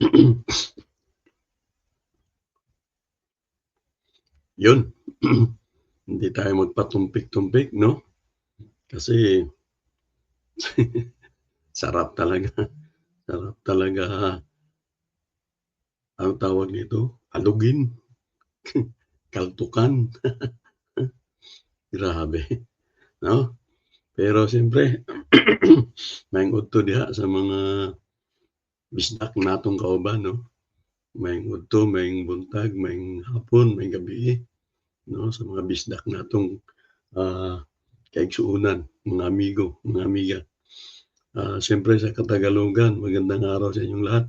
Yun. Hindi tayo magpatumpik-tumpik, no? Kasi sarap talaga. Sarap talaga anong tawag nito? Alugin. Kaltukan. Grabe, no? Pero siyempre maingod to diha sa mga bisdak natong kauban, no? Maingod to, maing buntag, maing hapon, maing gabi, no? Sa mga bisdak natong ah, kaigsuunan, mga amigo, mga amiga. Ah, siyempre sa Katagalogan, magandang araw sa inyong lahat,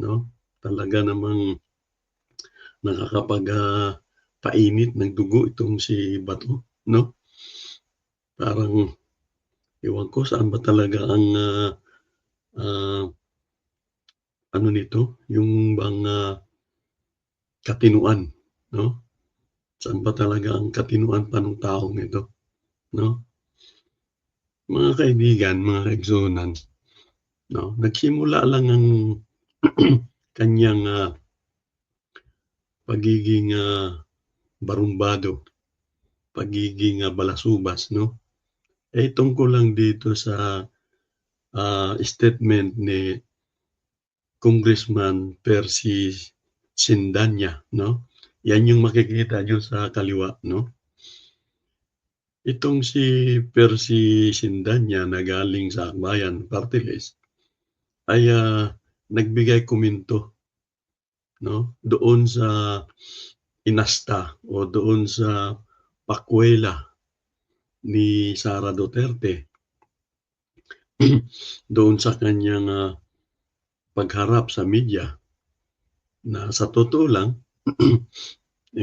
no? Talaga namang nakakapag ah, painit ng dugo itong si Bato, no? Parang ewan ko saan ba talaga ang ah, ah, ano nito, yung bang ah, katinuan, no? Saan ba talaga ang katinuan pa ng taong ito, no? Mga kaibigan, mga kaigsunan, no? Nagsimula lang ang kanyang ah, pagiging ah, barumbado, pagiging ah, balasubas, no? Eh tungkol lang dito sa ah, statement ni Congressman Percy Sindanya, no? Yan yung makikita nyo sa kaliwa, no? Itong si Percy Sindanya na galing sa Akbayan Party List ay ah, nagbigay komento no doon sa inasta o doon sa pakwela ni Sara Duterte doon sa kanyang ah, pagharap sa media na sa totoo lang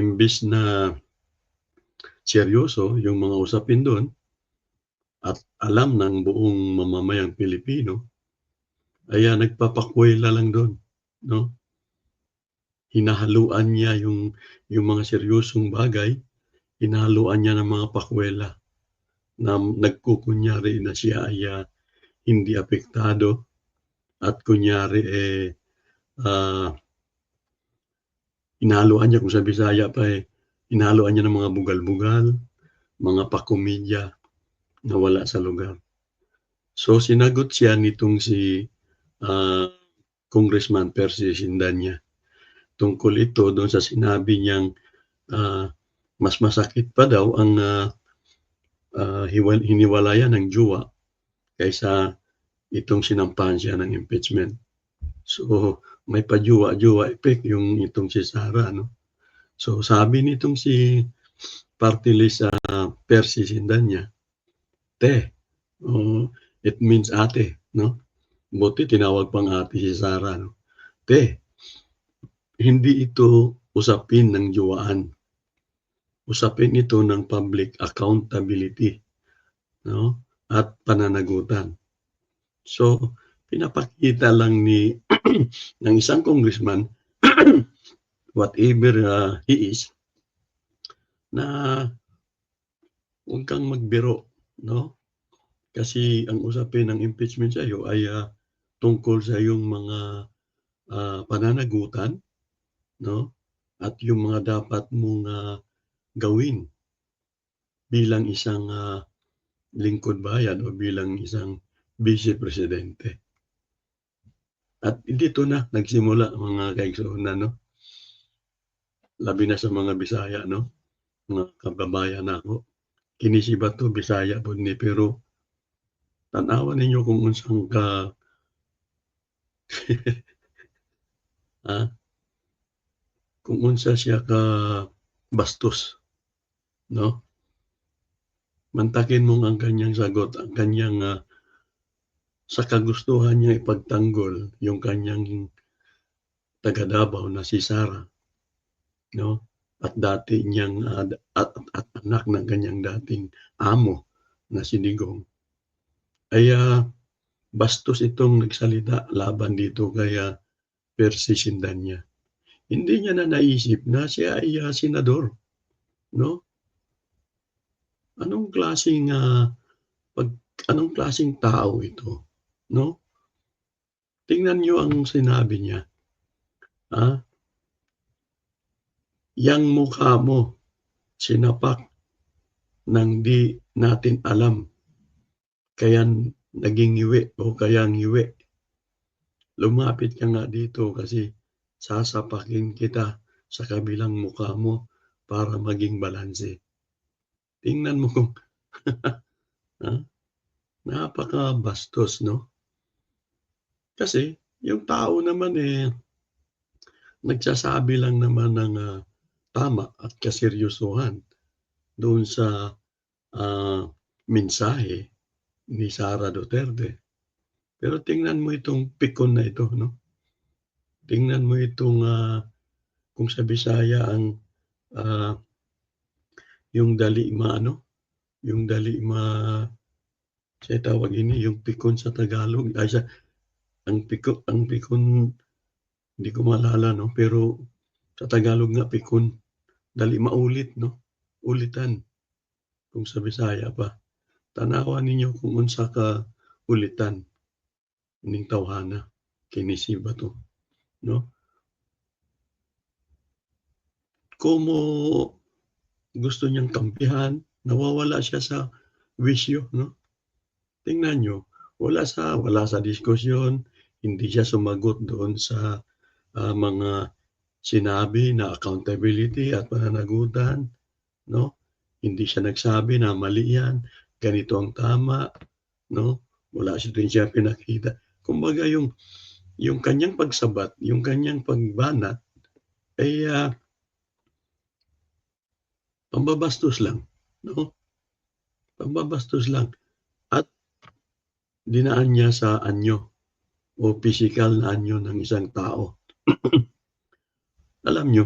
imbis na seryoso yung mga usapin doon at alam ng buong mamamayang Pilipino ay ah, nagpapakwela lang doon no? Hinahaluan niya yung yung mga seryosong bagay hinahaluan niya ng mga pakwela na nagkukunyari na siya ay ah, hindi apektado at kunyari eh ah, hinahaluan niya kung sa Bisaya pa eh hinahaluan niya ng mga bugal-bugal mga pakomedya na wala sa lugar. So sinagot siya nitong si ah, Congressman Percy Sindanya tungkol ito doon sa sinabi niyang ah, mas masakit pa daw ang ah, hiwal- hiniwalayan ng jowa kaysa itong sinampahan siya ng impeachment. So, may pajuwa-juwa effect yung itong si Sara, no? So, sabi nitong si party list sa Percy Sindanya, te, oh, it means ate, no? Buti tinawag pang ate si Sara, no? Te, hindi ito usapin ng juwaan. Usapin ito ng public accountability, no? At pananagutan. So, pinapakita lang ni ng isang congressman whatever uh, he is na huwag kang magbiro, no? Kasi ang usapin ng impeachment sa iyo ay ah, tungkol sa iyong mga ah, pananagutan, no? At yung mga dapat mong ah, gawin bilang isang ah, lingkod bayan o bilang isang vice presidente. At dito na nagsimula mga kaigsunan, no? Labi na sa mga Bisaya, no? Mga kababayan ako. Kinisiba to Bisaya po ni pero tanawan ninyo kung unsang ka ha? Kung unsa siya ka bastos, no? Mantakin mo ang kanyang sagot, ang kanyang ah, sa kagustuhan niya ipagtanggol yung kanyang taga Davao na si Sara, no? At dati niyang ah, at, at, at anak ng kanyang dating amo na si Digong. Ay ah, bastos itong nagsalita laban dito kaya Percy Sindanya. Hindi niya na naisip na siya ay ah, senador, no? Anong klaseng ah, pag anong klaseng tao ito, no? Tingnan niyo ang sinabi niya. ah, yang mukha mo sinapak ng di natin alam. Kaya naging ngiwi o kaya ngiwi. Lumapit ka nga dito kasi sasapakin kita sa kabilang mukha mo para maging balanse. Tingnan mo kung ha? Napakabastos, no? Kasi yung tao naman eh nagsasabi lang naman ng ah, tama at kaseryosohan doon sa ah, mensahe ni Sara Duterte. Pero tingnan mo itong pikon na ito, no? Tingnan mo itong ah, kung sa Bisaya ang ah, yung dali ma ano, yung dali ma siya tawag ini yung pikon sa Tagalog ay sa ang piko ang pikon hindi ko maalala no? Pero sa Tagalog nga pikon dali maulit no? Ulitan. Kung sa Bisaya pa. Tanawa ninyo kung unsa ka ulitan. Ning tawhana. Kini si bato no? Como gusto niyang kampihan, nawawala siya sa wisyo, no? Tingnan niyo, wala sa wala sa diskusyon, hindi siya sumagot doon sa ah, mga sinabi na accountability at pananagutan, no? Hindi siya nagsabi na mali yan, ganito ang tama, no? Wala siya din siya pinakita. Kumbaga yung yung kanyang pagsabat, yung kanyang pagbanat ay ah, pambabastos lang, no? Pambabastos lang at dinaan niya sa anyo o physical na anyo ng isang tao. Alam niyo,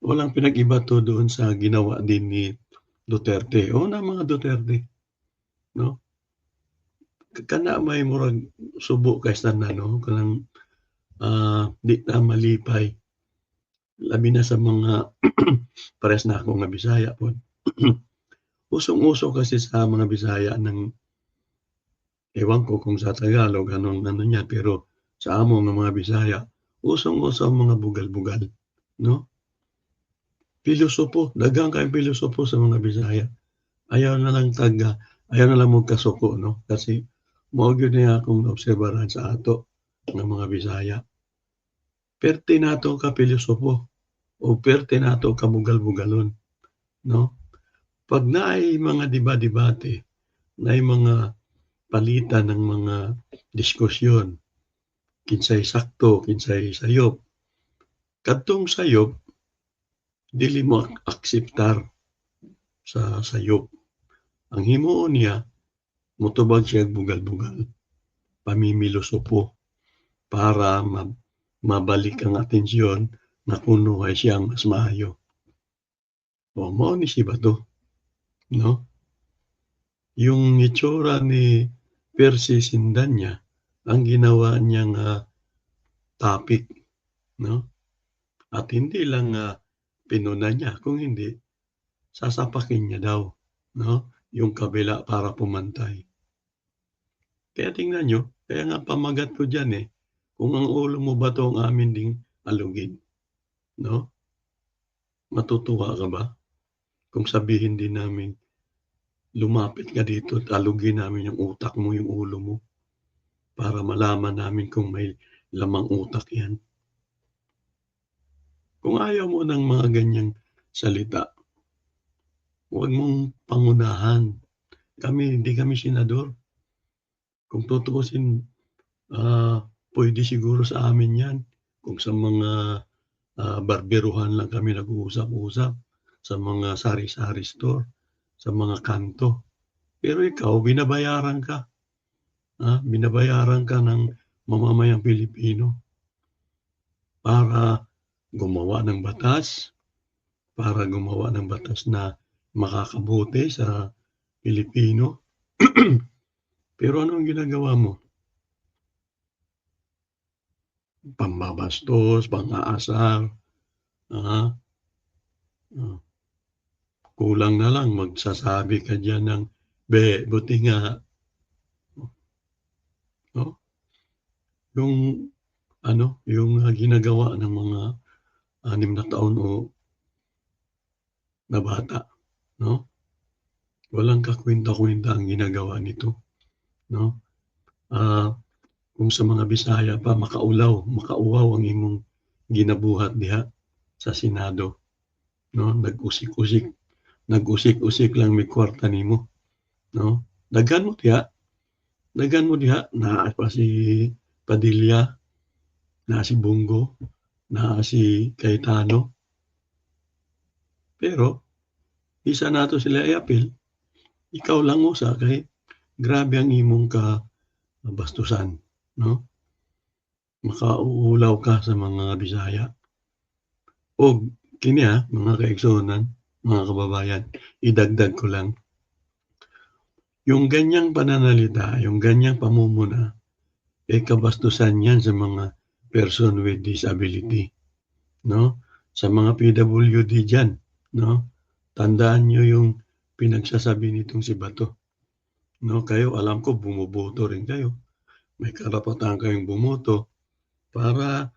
walang pinag-iba to doon sa ginawa din ni Duterte o na mga Duterte, no? Kana may murag subo kay tanan no kanang ah, di na malipay labi na sa mga pares na ako nga Bisaya po. Usong-uso kasi sa mga Bisaya ng ewan ko kung sa Tagalog anong ano niya pero sa amo nga mga Bisaya usong-uso ang mga bugal-bugal no? Pilosopo daghang kay pilosopo sa mga Bisaya. Ayaw na lang taga ayaw na lang mo kasuko no? Kasi mao gyud niya akong obserbaran sa ato nga mga Bisaya. Perti nato ka pilosopo o perte nato kabugal-bugalon no? Pag naay mga diba-debate naay mga palitan ng mga diskusyon kinsay sakto kinsay sayop kadtong sayop dili mo ak- akseptar sa sayop ang himuon niya mutubag siya bugal-bugal pamimilosopo para ma- mabalik ang atensyon na kuno ay siyang mas maayo. O mao ni si Bato. No? Yung itsura ni Percy Sindanya, ang ginawa niyang ah, topic, no? At hindi lang uh, pinuna niya, kung hindi, sasapakin niya daw, no? Yung kabila para pumantay. Kaya tingnan nyo, kaya nga pamagat ko dyan eh, kung ang ulo mo ba to ang amin ding alugin, no? Matutuwa ka ba? Kung sabihin din namin, lumapit ka dito at namin yung utak mo, yung ulo mo, para malaman namin kung may lamang utak yan. Kung ayaw mo ng mga ganyang salita, huwag mong pangunahan. Kami, hindi kami senador. Kung tutuusin, ah, pwede siguro sa amin yan. Kung sa mga ah, barberuhan lang kami nag-uusap-usap, sa mga sari-sari store, sa mga kanto. Pero ikaw, binabayaran ka. Ah, binabayaran ka ng mamamayang Pilipino para gumawa ng batas, para gumawa ng batas na makakabuti sa Pilipino. Pero ano ang ginagawa mo? Pambabastos, pang-aasar, ah, ah. Kulang na lang magsasabi ka dyan ng, be, buti nga, no? Yung ano, yung, ah, ginagawa ng mga 6 na taon o na bata, 'no? Walang kakuwenta-kuwenta ang ginagawa nito, 'no? Ah, kung sa mga Bisaya pa makaulaw, makauwaw ang imong ginabuhat diha sa Senado, 'no? Nag-usik-usik nag-usik-usik lang may kwarta nimo, 'no? Daghan mo diha daghan mo diha naa pa si Padilla, naa si Bongo, naa si Cayetano. Pero isa nato sila i-apil, ikaw lang usa kay grabe ang imong kabastusan, 'no? Makauulaw ka sa mga Bisaya. Og kini, ah, mga kaigsuonan, mga kababayan, idagdag ko lang. Yung ganyang pananalita, yung ganyang pamumuna, eh, kabastusan yan sa mga person with disability, 'no? Sa mga PWD diyan, 'no? Tandaan niyo yung pinagsasabi nitong si Bato, 'no? Kayo alam ko bumoboto rin kayo. May karapatan kayong bumoto para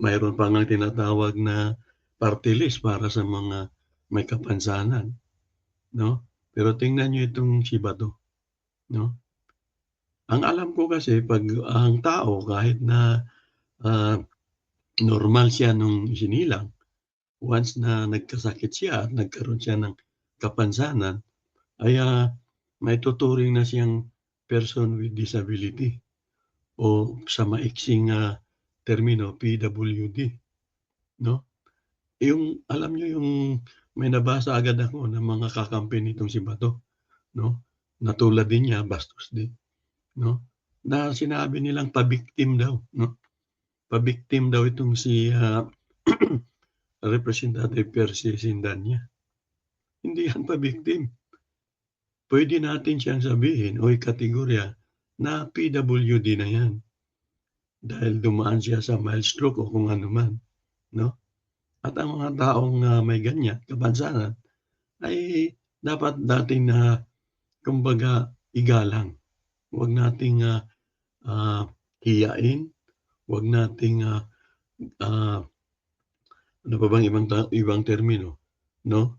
mayroon pa ngang tinatawag na party list para sa mga may kapansanan, 'no? Pero tingnan niyo itong si Bato, 'no? Ang alam ko kasi 'pag ang tao kahit na, ah, normal siya nung isinilang, once na nagkasakit siya at nagkaroon siya ng kapansanan, ay, ah, maituturing na siyang person with disability o sa maiksing, ah, termino PWD, 'no? Yung alam niyo yung may nabasa agad ako na mga kakampi nitong si Bato, 'no? Na tulad din niya bastos din, 'no? Na sinabi nilang pa-victim daw, 'no? Pa-victim daw itong si, ah, Representative Percy Sindanya. Hindi yan pa-victim. Puwede natin siyang sabihin o ikategorya na PWD na yan. Dahil dumaan siya sa mild stroke o kung ano man, 'no? At ang mga taong, ah, may ganyan kapansanan ay dapat nating na kumbaga igalang. Huwag nating, ah, ah, hiyain, huwag nating, ah, ah, ano pa bang ibang ibang termino, 'no?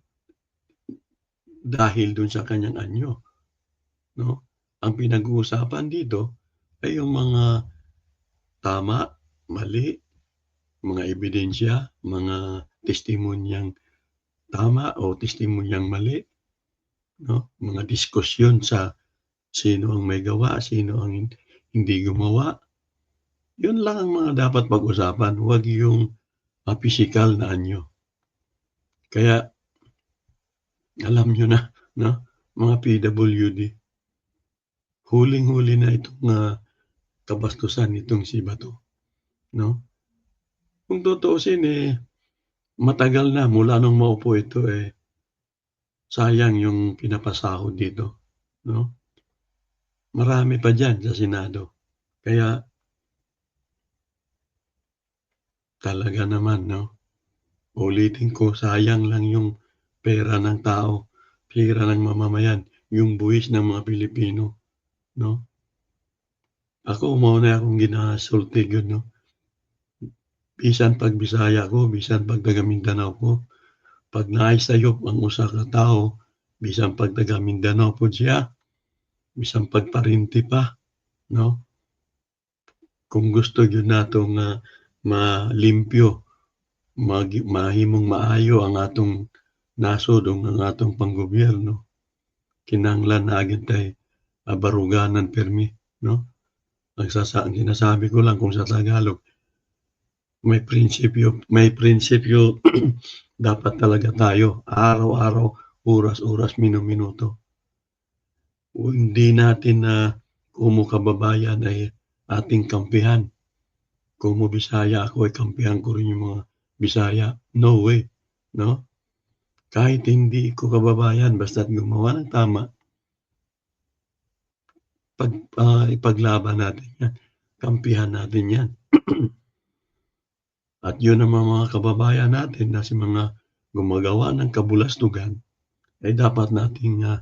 Dahil dun sa kanyang anyo, 'no? Ang pinag-uusapan dito ay yung mga tama, mali, mga ebidensya, mga testimonyang tama o testimonyang mali, 'no? Mga diskusyon sa sino ang may gawa, sino ang hindi gumawa. Yun lang ang mga dapat pag-usapan, huwag yung, ah, pisikal na anyo. Kaya alam niyo na, 'no, mga PWD. Huling-huli na itong, ah, kabastusan nitong si Bato, 'no? Kung tutuusin, eh, matagal na mula nung maupo ito, eh, sayang yung pinapasahod dito, 'no? Marami pa diyan sa Senado. Kaya talaga naman, 'no? Uulitin ko, sayang lang yung pera ng tao, pera ng mamamayan, yung buwis ng mga Pilipino, 'no? Ako mao na akong ginasulti gyud, 'no? Bisan 'pag Bisaya ko, bisan 'pag taga Mindanao ko, 'pag naay sayop ang usa ka tawo, bisan 'pag taga Mindanao pod siya, bisan 'pag parinti pa, 'no? Kung gusto gyud natong, ah, malimpyo, magi mahimong maayo ang atong nasod o ang atong panggobyerno, kinahanglan na gyud tay, ah, baruganan pirmi, 'no? Nagsasa ang sinasabi ko lang kung sa Tagalog, may prinsipyo may prinsipyo dapat talaga tayo araw-araw, oras-oras, minu-minuto. O hindi natin na kumu kababayan ay ating kampihan. Kumu Bisaya ako ay kampihan ko rin yung mga Bisaya. No way, 'no? Kahit hindi ko kababayan basta't gumawa ng tama pag ah, ipaglaban natin yan, kampihan natin yan. At yun naman mga kababayan natin na si mga gumagawa ng kabulastugan, ay dapat nating, ah,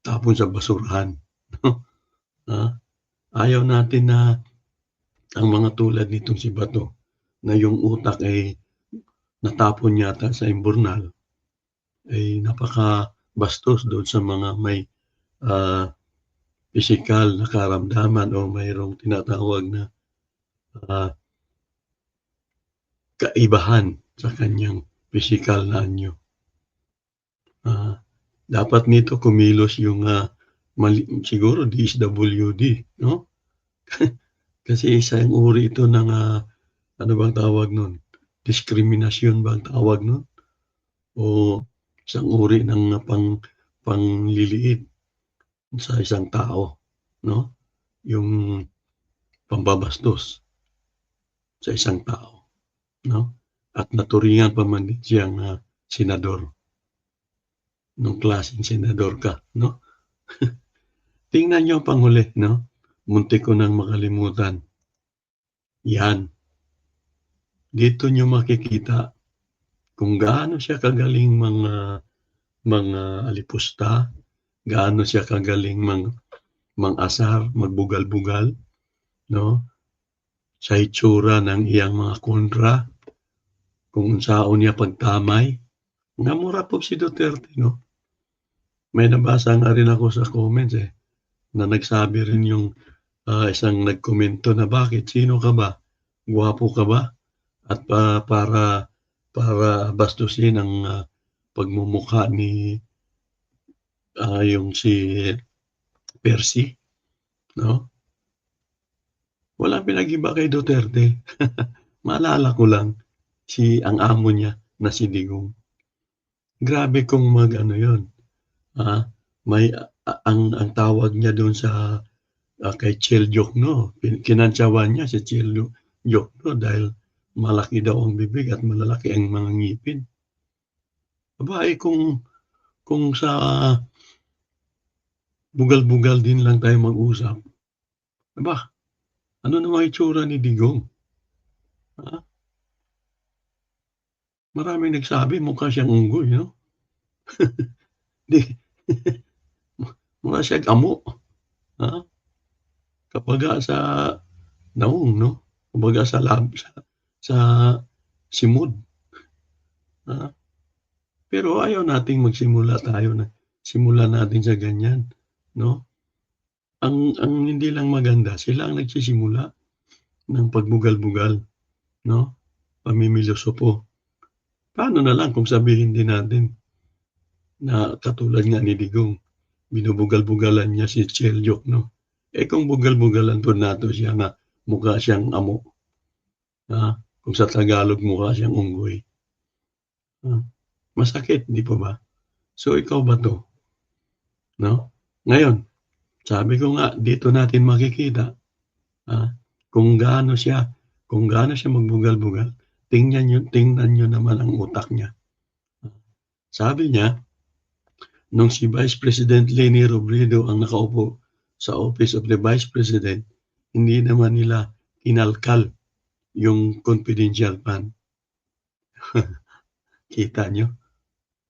tapon sa basurahan? Ah, ayaw natin na ang mga tulad nitong si Bato na yung utak ay natapon yata sa imburnal ay napakabastos doon sa mga may ah, pisikal na karamdaman o mayroong tinatawag na ah, kaibahan sa kanyang pisikal na anyo. Ah, dapat nito kumilos yung ah, mali, siguro DSWD, no? Kasi isang uri ito ng ah, ano bang tawag nun? Diskriminasyon bang tawag nun? O isang uri ng ah, pang pangliliit sa isang tao, no? Yung pambabastos sa isang tao, no? At naturingan pa man siyang ah, senador. Nung klaseng senador ka, no? Tingnan niyo ang panghuli, no? Muntik ko nang makalimutan. Yan. Dito niyo makikita kung gaano siya kagaling mga mga alipusta, gaano siya kagaling mang mang-asar, magbugal-bugal, no? Sa itsura ng iyang mga kontra, kung saan niya pagtamay. Nga mura po si Duterte, no? May nabasa nga rin ako sa comments eh, na nagsabi rin yung ah, isang nagkomento na bakit, sino ka ba? Gwapo ka ba? At pa, para para bastusin ang ah, pagmumukha ni ah, yung si Percy, no? Walang pinag-iba kay Duterte. Maalala ko lang, si ang amo niya na si Digong. Grabe kung mag ano yun. Ah, may ang ang tawag niya doon sa ah, kay Chel Jokno, kin- kinantsawan niya si Chel Jokno dahil malaki daw ang bibig at malalaki ang mga ngipin. Aba, eh kung kung sa bugal-bugal din lang tayo mag-usap. Aba, ano naman itsura ni Digong? Ha? Maraming nagsabi mukha siyang unggoy, no? Di, mukha siyang amo. Ha? Kapag sa naong, no? Kumbaga sa lab, sa, sa simod. Ha? Pero ayaw nating magsimula tayo na simula natin sa ganyan, no? Ang ang hindi lang maganda, sila ang nagsisimula ng pagbugal-bugal, no? Pamimilosopo. Paano na lang kung sabihin din natin na katulad nga ni Digong, binubugal-bugalan niya si Chelyok, no? Eh kung bugal-bugalan po nato siya nga mukha siyang amo. Ha? Kung sa Tagalog mukha siyang unggoy. Ha? Masakit, di pa ba? So ikaw ba to? No? Ngayon, sabi ko nga, dito natin makikita ah, kung gaano siya, kung gaano siya magbugal-bugal, tingnan nyo, tingnan nyo naman ang utak niya. Sabi niya, nung si Vice President Leni Robredo ang nakaupo sa Office of the Vice President, hindi naman nila kinalkal yung confidential fund. Kita nyo?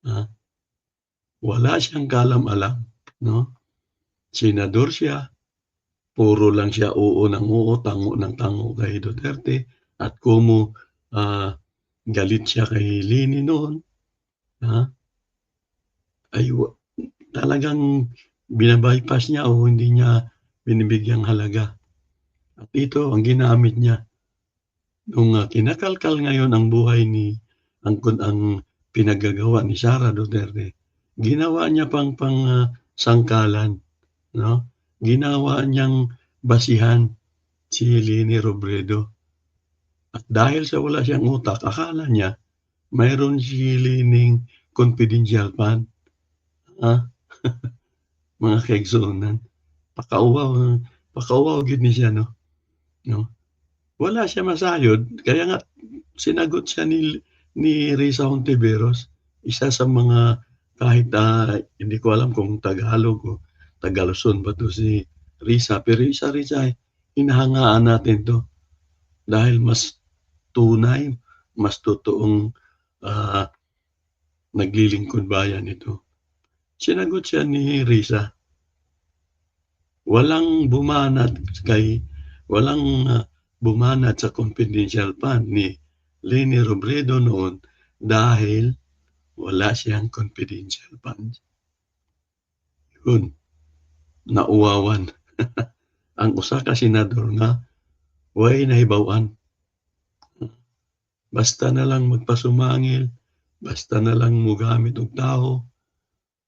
Ah, wala siyang kalam-alam, no? Senador siya, puro lang siya oo ng oo, tango ng tango kay Duterte, at kumo ah, galit siya kay Lini noon, ha? Ay, talagang binabypass niya o hindi niya binibigyang halaga. At ito ang ginamit niya. Nung ah, kinakalkal ngayon ang buhay ni ang, ang pinagagawa ni Sara Duterte, ginawa niya pang pang ah, sangkalan, no? Ginawa niyang basihan si Leni Robredo. At dahil sa wala siyang utak, akala niya mayroon si Lening confidential fund. Ha? Mga kaigsunan. Pakauwaw, pakauwaw gid ni siya, no? No? Wala siya masayod, kaya nga sinagot siya ni ni Risa Hontiveros, isa sa mga kahit ah, hindi ko alam kung Tagalog o Tagaluson ba to si Risa, pero isa Risa, inahangaan natin to dahil mas tunay, mas totoong ah, naglilingkod bayan ito. Sinagot siya ni Risa, walang bumanat kay, walang ah, bumanat sa confidential fund ni Leni Robredo noon dahil wala siyang confidential fund. Yun, nauwawan. Ang usa ka senador nga way nahibawan. Basta na lang magpasumangil, basta na lang mugamit og tao.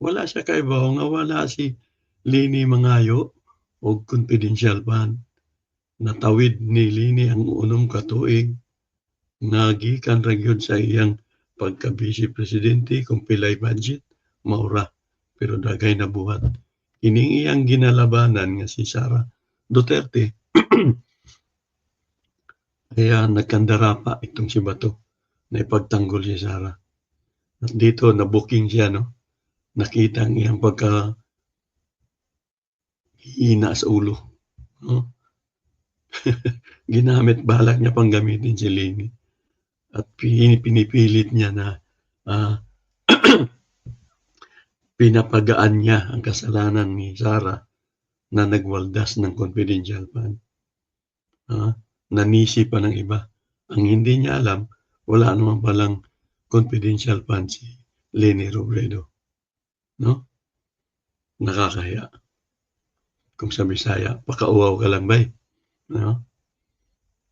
Wala siya kaibaw nga wala si Lini Mangayo og confidential fund. Natawid ni Lini ang unom ka tuig nga gikan ra sa iyang pagka vice presidente kung pilay budget maura pero dagay na buhat. Ining iyang ginalabanan nga si Sara Duterte kaya nagkandara pa itong si Bato na ipagtanggol si Sara. At dito na-booking siya no. Nakita ang iyang pagka hina sa ulo. No? Ginamit balak niya pang gamitin si Lini. At pin- pinipilit niya na ah, pinapagaan niya ang kasalanan ni Sara na nagwaldas ng confidential fund. Ah, nanisi pa ng iba. Ang hindi niya alam, wala naman palang confidential fund si Leni Robredo. No? Nakakahiya. Kung sa Bisaya, pakauwaw ka lang ba No?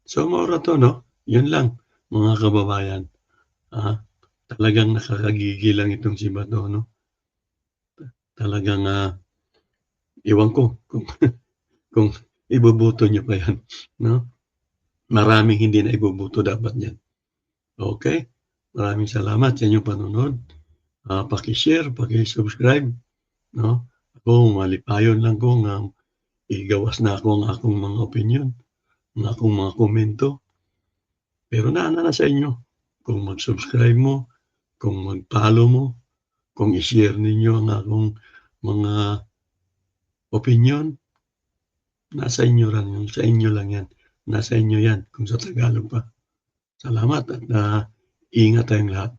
So, maura to, no? Yun lang, mga kababayan. Ah, talagang nakakagigil lang itong si Bato, no? Talagang, ah, iwan ko kung, kung ibubuto niyo pa yan, no? Maraming hindi na ibubuto dapat yan. Okay? Maraming salamat sa inyong panonood. Uh, paki-share, paki-subscribe. No? Ako, malipayon lang ko nga igawas na ako ang akong mga opinion, ang akong mga komento. Pero naana na sa inyo. Kung mag-subscribe mo, kung mag-follow mo, kung i-share ninyo ang akong mga opinion, nasa inyo lang yun. Sa inyo lang yan. Nasa inyo yan kung sa Tagalog pa. Salamat at uh, ingat tayong lahat.